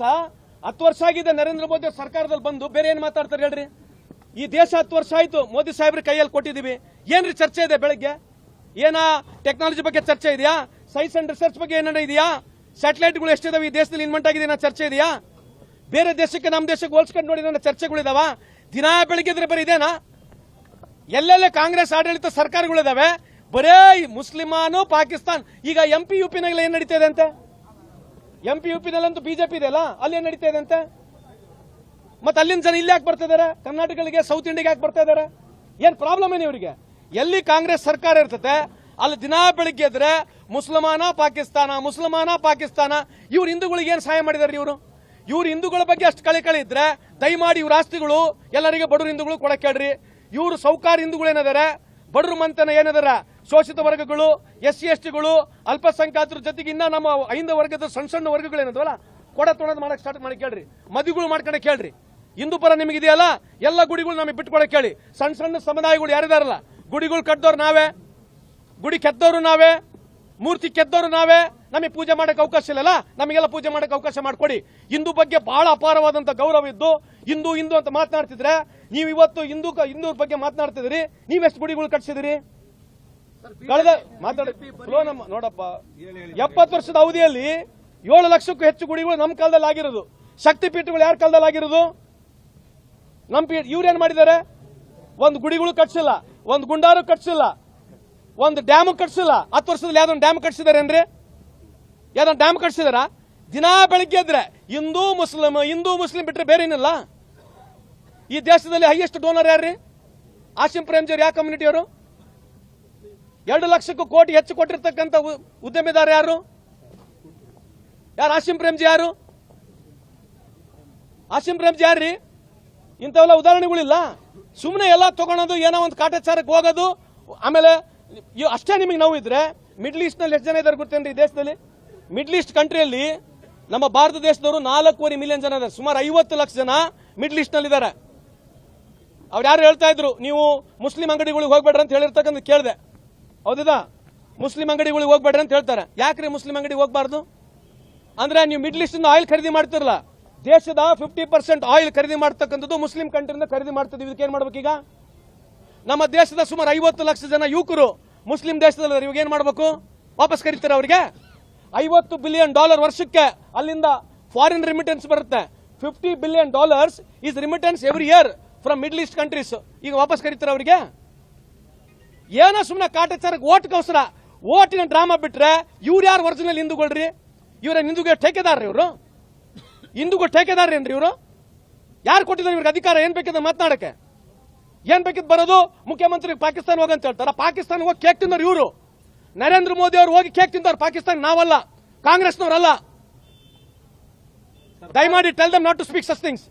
ಕಾಂಗ್ರೆಸ್ ಹತ್ತು ವರ್ಷ ಆಗಿದೆ ನರೇಂದ್ರ ಮೋದಿ ಸರ್ಕಾರದಲ್ಲಿ ಬಂದು ಬೇರೆ ಏನ್ ಮಾತಾಡ್ತಾರೆ ಹೇಳ್ರಿ? ಈ ದೇಶ ಹತ್ತು ವರ್ಷ ಆಯ್ತು ಮೋದಿ ಸಾಹೇಬ್ರ ಕೈಯಲ್ಲಿ ಕೊಟ್ಟಿದೀವಿ ಏನ್ರಿ ಚರ್ಚೆ ಇದೆ ಬೆಳಗ್ಗೆ? ಏನ ಟೆಕ್ನಾಲಜಿ ಬಗ್ಗೆ ಚರ್ಚೆ ಇದೆಯಾ? ಸೈನ್ಸ್ ಅಂಡ್ ರಿಸರ್ಚ್ ಬಗ್ಗೆ ಏನಾರ ಇದೆಯಾ? ಸ್ಯಾಟಲೈಟ್ಗಳು ಎಷ್ಟಿದಾವೆ? ಈ ದೇಶದಲ್ಲಿ ಇನ್ವೆಂಟ್ ಆಗಿದೆ ಚರ್ಚೆ ಇದೆಯಾ? ಬೇರೆ ದೇಶಕ್ಕೆ, ನಮ್ಮ ದೇಶಕ್ಕೆ ಹೋಲ್ಸ್ಕೊಂಡು ನೋಡಿ ನನ್ನ ಚರ್ಚೆಗಳಿದಾವ ದಿನಾ ಬೆಳಗ್ಗೆ ಇದ್ರೆ ಬರೀ ಇದೇನಾ? ಎಲ್ಲೆಲ್ಲ ಕಾಂಗ್ರೆಸ್, ಆಡಳಿತ ಸರ್ಕಾರಗಳಿದಾವೆ ಬರೇ ಮುಸ್ಲಿಮಾನು ಪಾಕಿಸ್ತಾನ್. ಈಗ ಎಂ ಪಿ ಯು ಪಿನಾಗೆಲ್ಲ ಏನ್ ನಡೀತಾ ಇದೆ ಅಂತೆ? ಎಂ ಪಿ ಯು ಇದೆ ಬಿಜೆಪಿ ಇದೆಯಲ್ಲ ಅಲ್ಲಿ ಏನ್ ನಡೀತಾ ಇದೆ ಅಂತೆ? ಮತ್ತೆ ಅಲ್ಲಿನ ಜನ ಇಲ್ಲಿ ಯಾಕೆ ಬರ್ತಾ ಇದಾರೆ? ಕರ್ನಾಟಕಗಳಿಗೆ ಸೌತ್ ಇಂಡಿಯಾಗೆ ಯಾಕೆ ಬರ್ತಾ ಇದಾರೆ? ಏನ್ ಪ್ರಾಬ್ಲಮ್ ಏನು ಇವರಿಗೆ? ಎಲ್ಲಿ ಕಾಂಗ್ರೆಸ್ ಸರ್ಕಾರ ಇರ್ತದೆ ಅಲ್ಲಿ ದಿನಾ ಬೆಳಿಗ್ಗೆ ಎದ್ರೆ ಮುಸ್ಲಮಾನ, ಪಾಕಿಸ್ತಾನ, ಮುಸಲ್ಮಾನ, ಪಾಕಿಸ್ತಾನ, ಇವ್ರು ಹಿಂದೂಗಳಿಗೆ ಏನ್ ಸಹಾಯ ಮಾಡಿದಾರೆ ಇವರು? ಇವ್ರು ಹಿಂದೂಗಳ ಬಗ್ಗೆ ಅಷ್ಟು ಕಳೆ ಕಳೆ ಇದ್ರೆ ದಯಮಾಡಿ ಇವ್ರ ಆಸ್ತಿಗಳು, ಎಲ್ಲರಿಗೆ ಬಡವರು ಹಿಂದೂಗಳು ಕೊಡಕ್ಕೆ ಇವರು ಸೌಕಾರ ಹಿಂದೂಗಳು ಏನಾದಾರೆ ಬಡ್ರು ಮಂತನ ಏನದಾರ? ಶೋಷಿತ ವರ್ಗಗಳು, ಎಸ್ ಸಿ ಎಸ್ ಟಿಗಳು ಅಲ್ಪಸಂಖ್ಯಾತರ ಜೊತೆಗೆ ಇನ್ನ ನಮ್ಮ ಐದು ವರ್ಗದ ಸಣ್ಣ ಸಣ್ಣ ವರ್ಗಗಳು ಏನದವಲ್ಲ ಕೊಡ ತೊಡೋದು ಮಾಡಕ್ ಸ್ಟಾರ್ಟ್ ಮಾಡಿ ಕೇಳ್ರಿ. ಮದುವೆಗಳು ಮಾಡ್ಕೊಂಡೆ ಕೇಳ್ರಿ. ಹಿಂದೂ ಪರ ನಿಮಗಿದೆಯಲ್ಲ? ಎಲ್ಲ ಗುಡಿಗಳು ನಮಗೆ ಬಿಟ್ಕೊಡಕ್ಕೆ ಹೇಳಿ ಸಣ್ಣ ಸಣ್ಣ ಸಮುದಾಯಗಳು ಯಾರಿದಾರಲ್ಲ? ಗುಡಿಗಳು ಕಟ್ಟದವ್ರು ನಾವೇ. ಗುಡಿ ಕೆದ್ದವರು ನಾವೇ. ಮೂರ್ತಿ ಕೆದ್ದವರು ನಾವೇ. ನಮಗೆ ಪೂಜೆ ಮಾಡೋಕೆ ಅವಕಾಶ ಇಲ್ಲಲ್ಲ? ನಮಗೆಲ್ಲ ಪೂಜೆ ಮಾಡೋಕೆ ಅವಕಾಶ ಮಾಡಿಕೊಡಿ. ಹಿಂದೂ ಬಗ್ಗೆ ಬಹಳ ಅಪಾರವಾದಂಥ ಗೌರವ ಇದ್ದು, ಹಿಂದೂ ಹಿಂದೂ ಅಂತ ಮಾತನಾಡ್ತಿದ್ರೆ ನೀವು ಇವತ್ತು ಹಿಂದೂ ಹಿಂದೂರ ಬಗ್ಗೆ ಮಾತನಾಡ್ತಿದ್ರಿ ನೀವೆಷ್ಟು ಗುಡಿಗಳು ಕಟ್ಸಿದಿರಿ ಕಳೆದ ಮಾತಾಡಿ ನೋಡಪ್ಪ. ಎಪ್ಪತ್ತು ವರ್ಷದ ಅವಧಿಯಲ್ಲಿ ಏಳು ಲಕ್ಷಕ್ಕೂ ಹೆಚ್ಚು ಗುಡಿಗಳು ನಮ್ಮ ಕಾಲದಲ್ಲಿ ಆಗಿರೋದು. ಶಕ್ತಿ ಪೀಠಗಳು ಯಾರ ಕಾಲದಲ್ಲಿ ಆಗಿರೋದು? ನಮ್ಮ ಪೀಠ ಇವ್ರೇನ್ ಮಾಡಿದ್ದಾರೆ? ಒಂದು ಗುಡಿಗಳು ಕಟ್ಸಿಲ್ಲ, ಒಂದು ಗುಂಡಾರು ಕಟ್ಸಿಲ್ಲ, ಒಂದು ಡ್ಯಾಮ್ ಕಟ್ಸಿಲ್ಲ. ಹತ್ತು ವರ್ಷದಲ್ಲಿ ಯಾವ್ದೊಂದು ಡ್ಯಾಮ್ ಕಟ್ಸಿದಾರೇನ್ರಿ ಯಾವ್ದೊಂದು ಡ್ಯಾಮ್ ಕಟ್ಸಿದಾರ? ದಿನಾ ಬೆಳಿಗ್ಗೆ ಇದ್ರೆ ಹಿಂದೂ ಮುಸ್ಲಿಂ ಹಿಂದೂ ಮುಸ್ಲಿಂ ಬಿಟ್ರೆ ಬೇರೆ ಏನಿಲ್ಲ? ಈ ದೇಶದಲ್ಲಿ ಹೈಯೆಸ್ಟ್ ಡೋನರ್ ಯಾರ್ರಿ? ಆಶಿಂ ಪ್ರೇಮ್ಜಿಯವ್ರು ಯಾವ ಕಮ್ಯುನಿಟಿಯವರು ಎರಡು ಲಕ್ಷಕ್ಕೂ ಕೋಟಿ ಹೆಚ್ಚು ಕೊಟ್ಟಿರ್ತಕ್ಕಂಥ ಉದ್ಯಮಿದಾರ ಯಾರು? ಯಾರು, ಆಶಿಂ ಪ್ರೇಮ್ಜಿ ಯಾರು? ಆಶಿಂ ಪ್ರೇಮ್ಜಿ ಯಾರ್ರಿ? ಇಂಥವೆಲ್ಲ ಉದಾಹರಣೆಗಳಿಲ್ಲ. ಸುಮ್ಮನೆ ಎಲ್ಲ ತಗೊಳೋದು, ಏನೋ ಒಂದು ಕಾಟಾಚಾರಕ್ಕೆ ಹೋಗೋದು, ಆಮೇಲೆ ಅಷ್ಟೇ ನಿಮಗೆ ನೋವು ಇದ್ರೆ ಮಿಡ್ಲ್ ಈಸ್ಟ್ನಲ್ಲಿ ಎಷ್ಟು ಜನ ಇದ್ದಾರೆ ಗೊತ್ತೇನ್ರಿ ದೇಶದಲ್ಲಿ? ಮಿಡ್ಲ್ ಈಸ್ಟ್ ಕಂಟ್ರಿಯಲ್ಲಿ ನಮ್ಮ ಭಾರತ ದೇಶದವರು ನಾಲ್ಕೂವರೆ ಮಿಲಿಯನ್ ಜನ ಇದ್ದಾರೆ. ಸುಮಾರು ಐವತ್ತು ಲಕ್ಷ ಜನ ಮಿಡ್ಲ್ ಈಸ್ಟ್ನಲ್ಲಿ ಇದ್ದಾರೆ. ಅವ್ರು ಯಾರು ಹೇಳ್ತಾ ಇದ್ರು, ನೀವು ಮುಸ್ಲಿಂ ಅಂಗಡಿಗಳಿಗೆ ಹೋಗ್ಬೇಡ್ರಿ ಅಂತ ಹೇಳಿರ್ತಕ್ಕಂಥ ಕೇಳಿದೆ. ಹೌದಾ? ಮುಸ್ಲಿಂ ಅಂಗಡಿಗಳಿಗೆ ಹೋಗ್ಬೇಡ್ರಿ ಅಂತ ಹೇಳ್ತಾರೆ. ಯಾಕ್ರಿ ಮುಸ್ಲಿಂ ಅಂಗಡಿಗೆ ಹೋಗ್ಬಾರ್ದು? ಅಂದ್ರೆ ನೀವು ಮಿಡ್ಲ್ ಈಸ್ಟ್ ಆಯಿಲ್ ಖರೀದಿ ಮಾಡ್ತಿರಲ್ಲ, ದೇಶದ ಫಿಫ್ಟಿ ಪರ್ಸೆಂಟ್ ಆಯಿಲ್ ಖರೀದಿ ಮಾಡ್ತಕ್ಕಂಥದ್ದು ಮುಸ್ಲಿಂ ಕಂಟ್ರಿಯಿಂದ ಖರೀದಿ ಮಾಡ್ತಿದ್ವಿ ಇದಕ್ಕೆ ಏನ್ ಮಾಡ್ಬೇಕೀಗ ನಮ್ಮ ದೇಶದ ಸುಮಾರು ಐವತ್ತು ಲಕ್ಷ ಜನ ಯುವಕರು ಮುಸ್ಲಿಂ ದೇಶದಲ್ಲಿ ಇವಾಗ ಏನ್ ಮಾಡ್ಬೇಕು? ವಾಪಸ್ ಕರೀತಾರೆ ಅವರಿಗೆ? ಐವತ್ತು ಬಿಲಿಯನ್ ಡಾಲರ್ ವರ್ಷಕ್ಕೆ ಅಲ್ಲಿಂದ ಫಾರಿನ್ ರಿಮಿಟೆನ್ಸ್ ಬರುತ್ತೆ. Fifty billion dollars is remittance every year from middle east countries ಈಗ ವಾಪಸ್ ಕರೀತಾರೆ ಅವರಿಗೆ? ಏನೋ ಸುಮ್ಮನೆ ಕಾಟಾಚಾರಕ್ಕೆ ಓಟ್ಗೋಸ್ಕರ. ಓಟಿನ ಡ್ರಾಮಾ ಬಿಟ್ರೆ ಇವ್ರು ಯಾರು ಒರಿಜಿನಲ್ ಹಿಂದೂಗಳ್ರಿ? ಇವ್ರ ಹಿಂದೂಗೆ ಠೇಕೆದಾರ್ರಿ ಇವರು? ಹಿಂದೂಗಳು ಠೇಕೆದಾರ್ರಿ ಏನ್ರಿ ಇವರು? ಯಾರು ಕೊಟ್ಟಿದ್ದಾರೆ ಇವ್ರಿಗೆ ಅಧಿಕಾರ? ಏನ್ ಬೇಕಿದ್ರೆ ಮಾತನಾಡಕ್ಕೆ? ಏನ್ ಬೇಕಿದ್ ಬರೋದು? ಮುಖ್ಯಮಂತ್ರಿ ಪಾಕಿಸ್ತಾನ ಹೋಗಂತ ಹೇಳ್ತಾರೆ. ಪಾಕಿಸ್ತಾನ ಹೋಗಿ ಕೇಕ್ ತಿನ್ನೋರು ಇವರು. ನರೇಂದ್ರ ಮೋದಿ ಅವರು ಹೋಗಿ ಕೇಕ್ ತಿಂದವ್ರು ಪಾಕಿಸ್ತಾನ ನಾವಲ್ಲ. ಕಾಂಗ್ರೆಸ್ನವರಲ್ಲ. ದಯಮಾಡಿ tell them not to speak such things